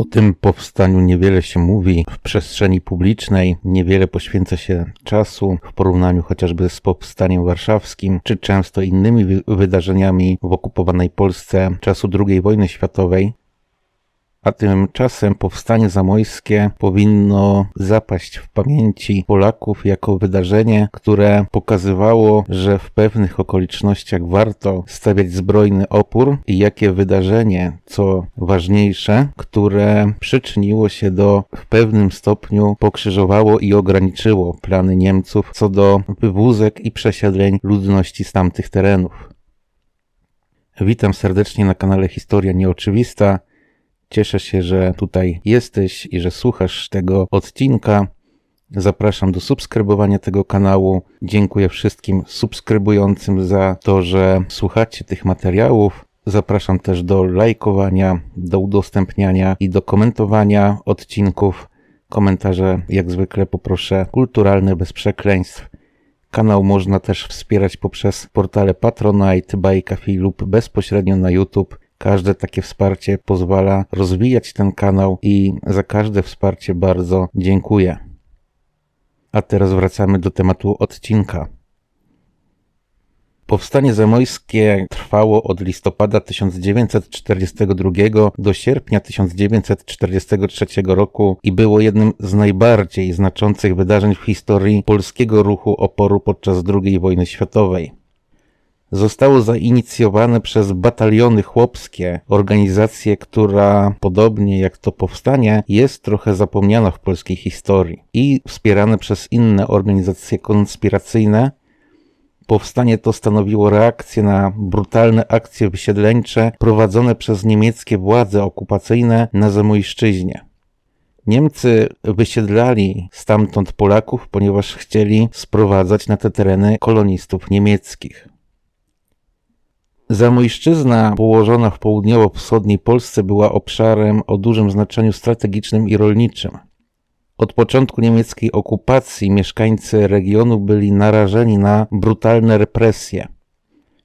O tym powstaniu niewiele się mówi w przestrzeni publicznej, niewiele poświęca się czasu w porównaniu chociażby z powstaniem warszawskim, czy często innymi wy wydarzeniami w okupowanej Polsce czasu II wojny światowej. A tymczasem powstanie zamojskie powinno zapaść w pamięci Polaków jako wydarzenie, które pokazywało, że w pewnych okolicznościach warto stawiać zbrojny opór i jakie wydarzenie, co ważniejsze, które przyczyniło się do w pewnym stopniu pokrzyżowało i ograniczyło plany Niemców co do wywózek i przesiedleń ludności z tamtych terenów. Witam serdecznie na kanale Historia Nieoczywista. Cieszę się, że tutaj jesteś i że słuchasz tego odcinka. Zapraszam do subskrybowania tego kanału. Dziękuję wszystkim subskrybującym za to, że słuchacie tych materiałów. Zapraszam też do lajkowania, do udostępniania i do komentowania odcinków. Komentarze, jak zwykle, poproszę kulturalne, bez przekleństw. Kanał można też wspierać poprzez portale Patronite, Bajkafi lub bezpośrednio na YouTube. Każde takie wsparcie pozwala rozwijać ten kanał i za każde wsparcie bardzo dziękuję. A teraz wracamy do tematu odcinka. Powstanie zamojskie trwało od listopada 1942 do sierpnia 1943 roku i było jednym z najbardziej znaczących wydarzeń w historii polskiego ruchu oporu podczas II wojny światowej zostało zainicjowane przez bataliony chłopskie, organizację, która podobnie jak to powstanie jest trochę zapomniana w polskiej historii i wspierane przez inne organizacje konspiracyjne. Powstanie to stanowiło reakcję na brutalne akcje wysiedleńcze prowadzone przez niemieckie władze okupacyjne na Zamojszczyźnie. Niemcy wysiedlali stamtąd Polaków, ponieważ chcieli sprowadzać na te tereny kolonistów niemieckich. Zamojszczyzna położona w południowo-wschodniej Polsce była obszarem o dużym znaczeniu strategicznym i rolniczym. Od początku niemieckiej okupacji mieszkańcy regionu byli narażeni na brutalne represje.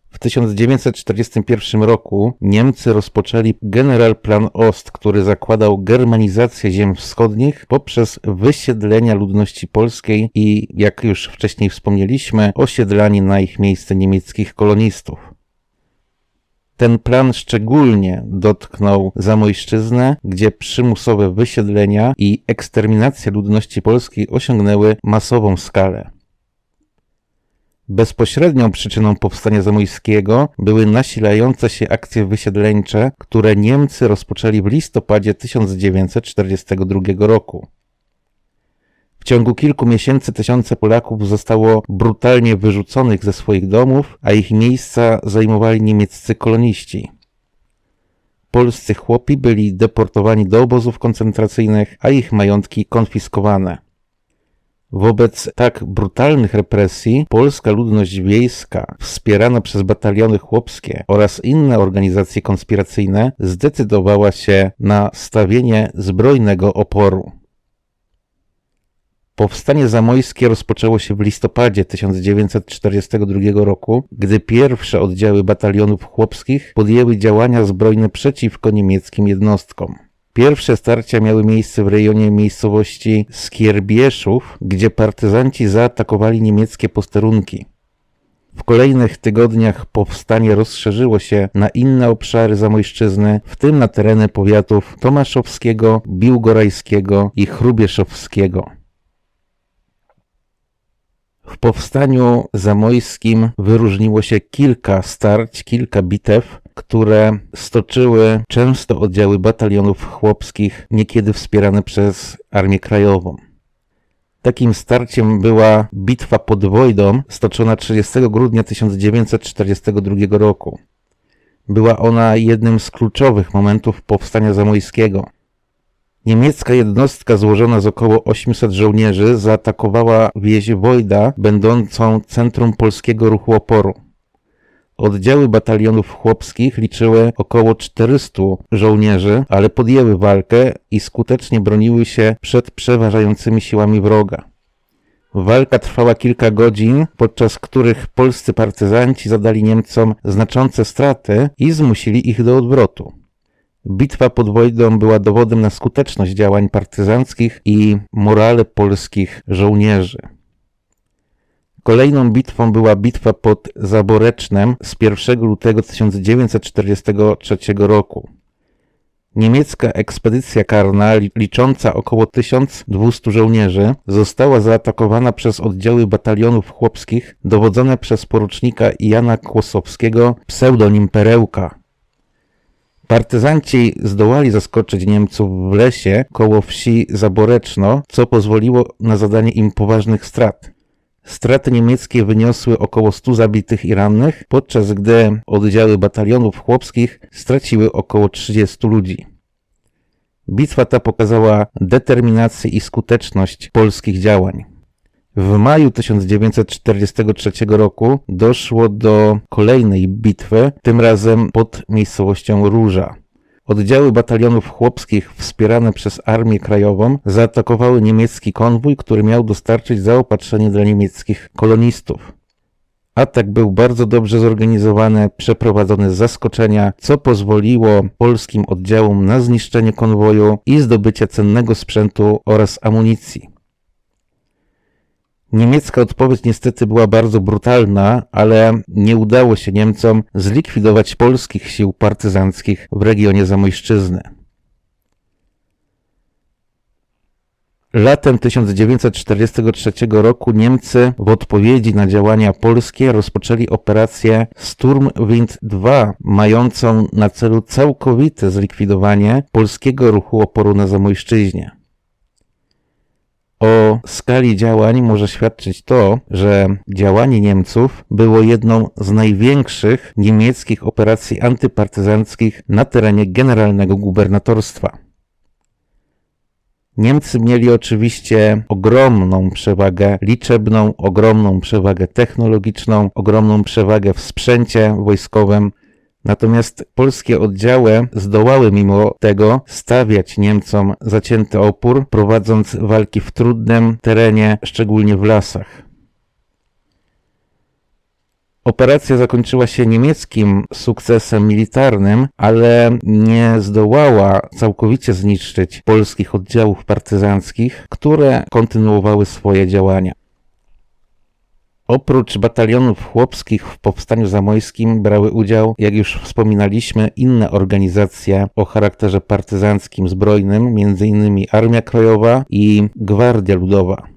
W 1941 roku Niemcy rozpoczęli Generalplan Ost, który zakładał germanizację ziem wschodnich poprzez wysiedlenia ludności polskiej i, jak już wcześniej wspomnieliśmy, osiedlanie na ich miejsce niemieckich kolonistów. Ten plan szczególnie dotknął Zamojszczyznę, gdzie przymusowe wysiedlenia i eksterminacja ludności polskiej osiągnęły masową skalę. Bezpośrednią przyczyną powstania zamojskiego były nasilające się akcje wysiedleńcze, które Niemcy rozpoczęli w listopadzie 1942 roku. W ciągu kilku miesięcy tysiące Polaków zostało brutalnie wyrzuconych ze swoich domów, a ich miejsca zajmowali niemieccy koloniści. Polscy chłopi byli deportowani do obozów koncentracyjnych, a ich majątki konfiskowane. Wobec tak brutalnych represji polska ludność wiejska, wspierana przez bataliony chłopskie oraz inne organizacje konspiracyjne, zdecydowała się na stawienie zbrojnego oporu. Powstanie zamojskie rozpoczęło się w listopadzie 1942 roku, gdy pierwsze oddziały batalionów chłopskich podjęły działania zbrojne przeciwko niemieckim jednostkom. Pierwsze starcia miały miejsce w rejonie miejscowości Skierbieszów, gdzie partyzanci zaatakowali niemieckie posterunki. W kolejnych tygodniach powstanie rozszerzyło się na inne obszary Zamojszczyzny, w tym na tereny powiatów Tomaszowskiego, Biłgorajskiego i Chrubieszowskiego. W powstaniu zamojskim wyróżniło się kilka starć, kilka bitew, które stoczyły często oddziały batalionów chłopskich, niekiedy wspierane przez Armię Krajową. Takim starciem była bitwa pod Wojdą, stoczona 30 grudnia 1942 roku. Była ona jednym z kluczowych momentów powstania zamojskiego. Niemiecka jednostka złożona z około 800 żołnierzy zaatakowała wieś Wojda, będącą centrum polskiego ruchu oporu. Oddziały batalionów chłopskich liczyły około 400 żołnierzy, ale podjęły walkę i skutecznie broniły się przed przeważającymi siłami wroga. Walka trwała kilka godzin, podczas których polscy partyzanci zadali Niemcom znaczące straty i zmusili ich do odwrotu. Bitwa pod Wojdą była dowodem na skuteczność działań partyzanckich i morale polskich żołnierzy. Kolejną bitwą była bitwa pod Zaborecznem z 1 lutego 1943 roku. Niemiecka ekspedycja karna, licząca około 1200 żołnierzy, została zaatakowana przez oddziały batalionów chłopskich dowodzone przez porucznika Jana Kłosowskiego, pseudonim Perełka. Partyzanci zdołali zaskoczyć Niemców w lesie koło wsi Zaboreczno, co pozwoliło na zadanie im poważnych strat. Straty niemieckie wyniosły około 100 zabitych i rannych, podczas gdy oddziały batalionów chłopskich straciły około 30 ludzi. Bitwa ta pokazała determinację i skuteczność polskich działań. W maju 1943 roku doszło do kolejnej bitwy, tym razem pod miejscowością Róża. Oddziały batalionów chłopskich wspierane przez Armię Krajową zaatakowały niemiecki konwój, który miał dostarczyć zaopatrzenie dla niemieckich kolonistów. Atak był bardzo dobrze zorganizowany, przeprowadzony z zaskoczenia, co pozwoliło polskim oddziałom na zniszczenie konwoju i zdobycie cennego sprzętu oraz amunicji. Niemiecka odpowiedź niestety była bardzo brutalna, ale nie udało się Niemcom zlikwidować polskich sił partyzanckich w regionie Zamojszczyzny. Latem 1943 roku Niemcy w odpowiedzi na działania polskie rozpoczęli operację Sturmwind II, mającą na celu całkowite zlikwidowanie polskiego ruchu oporu na Zamojszczyźnie. O skali działań może świadczyć to, że działanie Niemców było jedną z największych niemieckich operacji antypartyzanckich na terenie generalnego gubernatorstwa. Niemcy mieli oczywiście ogromną przewagę liczebną, ogromną przewagę technologiczną, ogromną przewagę w sprzęcie wojskowym, Natomiast polskie oddziały zdołały mimo tego stawiać Niemcom zacięty opór, prowadząc walki w trudnym terenie, szczególnie w lasach. Operacja zakończyła się niemieckim sukcesem militarnym, ale nie zdołała całkowicie zniszczyć polskich oddziałów partyzanckich, które kontynuowały swoje działania. Oprócz batalionów chłopskich w Powstaniu Zamojskim brały udział, jak już wspominaliśmy, inne organizacje o charakterze partyzanckim zbrojnym, m.in. Armia Krajowa i Gwardia Ludowa.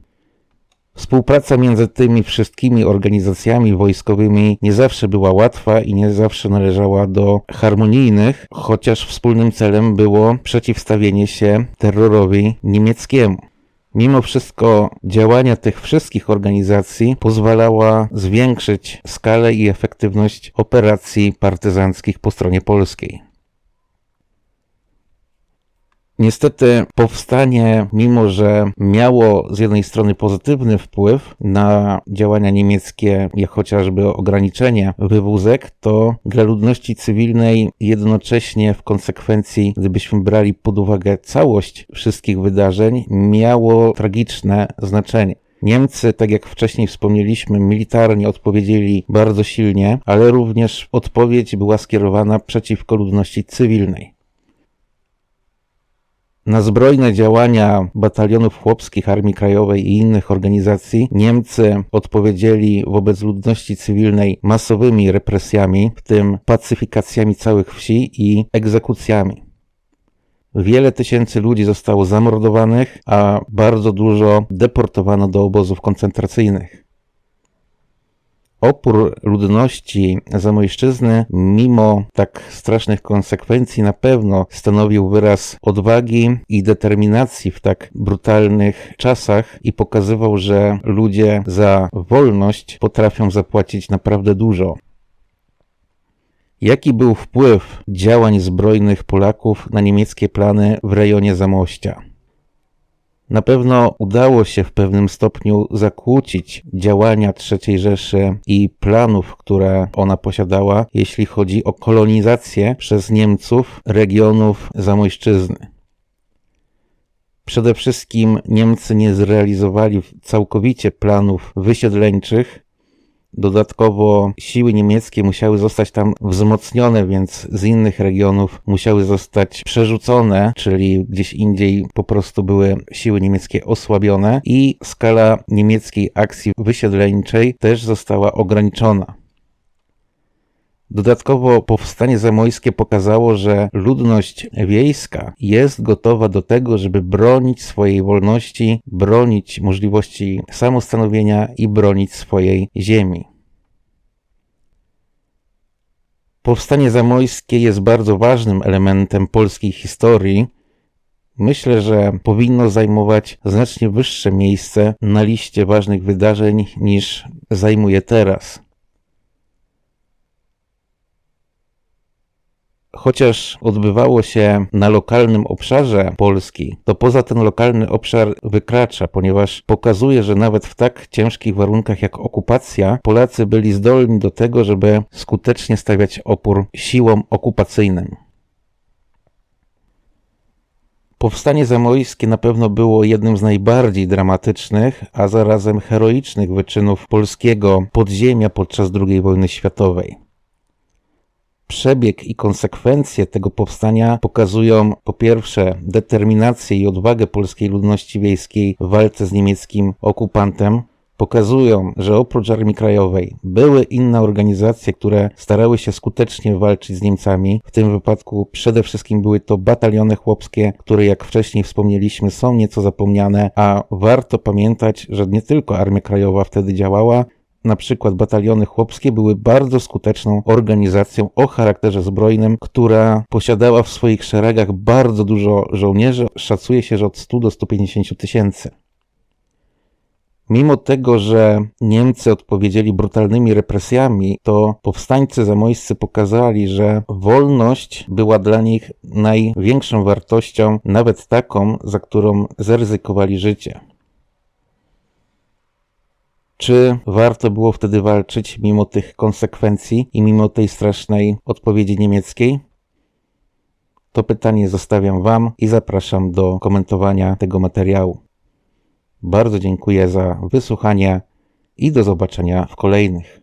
Współpraca między tymi wszystkimi organizacjami wojskowymi nie zawsze była łatwa i nie zawsze należała do harmonijnych, chociaż wspólnym celem było przeciwstawienie się terrorowi niemieckiemu. Mimo wszystko działania tych wszystkich organizacji pozwalała zwiększyć skalę i efektywność operacji partyzanckich po stronie polskiej. Niestety powstanie, mimo że miało z jednej strony pozytywny wpływ na działania niemieckie, jak chociażby ograniczenie wywózek, to dla ludności cywilnej jednocześnie w konsekwencji, gdybyśmy brali pod uwagę całość wszystkich wydarzeń, miało tragiczne znaczenie. Niemcy, tak jak wcześniej wspomnieliśmy, militarnie odpowiedzieli bardzo silnie, ale również odpowiedź była skierowana przeciwko ludności cywilnej. Na zbrojne działania batalionów chłopskich Armii Krajowej i innych organizacji Niemcy odpowiedzieli wobec ludności cywilnej masowymi represjami, w tym pacyfikacjami całych wsi i egzekucjami. Wiele tysięcy ludzi zostało zamordowanych, a bardzo dużo deportowano do obozów koncentracyjnych. Opór ludności Zamojszczyzny, mimo tak strasznych konsekwencji, na pewno stanowił wyraz odwagi i determinacji w tak brutalnych czasach i pokazywał, że ludzie za wolność potrafią zapłacić naprawdę dużo. Jaki był wpływ działań zbrojnych Polaków na niemieckie plany w rejonie Zamościa? Na pewno udało się w pewnym stopniu zakłócić działania III Rzeszy i planów, które ona posiadała, jeśli chodzi o kolonizację przez Niemców regionów Zamojszczyzny. Przede wszystkim Niemcy nie zrealizowali całkowicie planów wysiedleńczych, Dodatkowo siły niemieckie musiały zostać tam wzmocnione, więc z innych regionów musiały zostać przerzucone, czyli gdzieś indziej po prostu były siły niemieckie osłabione i skala niemieckiej akcji wysiedleńczej też została ograniczona. Dodatkowo powstanie zamojskie pokazało, że ludność wiejska jest gotowa do tego, żeby bronić swojej wolności, bronić możliwości samostanowienia i bronić swojej ziemi. Powstanie zamojskie jest bardzo ważnym elementem polskiej historii. Myślę, że powinno zajmować znacznie wyższe miejsce na liście ważnych wydarzeń niż zajmuje teraz. Chociaż odbywało się na lokalnym obszarze Polski, to poza ten lokalny obszar wykracza, ponieważ pokazuje, że nawet w tak ciężkich warunkach jak okupacja, Polacy byli zdolni do tego, żeby skutecznie stawiać opór siłom okupacyjnym. Powstanie zamojskie na pewno było jednym z najbardziej dramatycznych, a zarazem heroicznych wyczynów polskiego podziemia podczas II wojny światowej przebieg i konsekwencje tego powstania pokazują po pierwsze determinację i odwagę polskiej ludności wiejskiej w walce z niemieckim okupantem, pokazują, że oprócz Armii Krajowej były inne organizacje, które starały się skutecznie walczyć z Niemcami. W tym wypadku przede wszystkim były to bataliony chłopskie, które jak wcześniej wspomnieliśmy są nieco zapomniane, a warto pamiętać, że nie tylko Armia Krajowa wtedy działała, na przykład bataliony chłopskie były bardzo skuteczną organizacją o charakterze zbrojnym, która posiadała w swoich szeregach bardzo dużo żołnierzy. Szacuje się, że od 100 do 150 tysięcy. Mimo tego, że Niemcy odpowiedzieli brutalnymi represjami, to powstańcy zamojscy pokazali, że wolność była dla nich największą wartością, nawet taką, za którą zaryzykowali życie. Czy warto było wtedy walczyć mimo tych konsekwencji i mimo tej strasznej odpowiedzi niemieckiej? To pytanie zostawiam Wam i zapraszam do komentowania tego materiału. Bardzo dziękuję za wysłuchanie i do zobaczenia w kolejnych.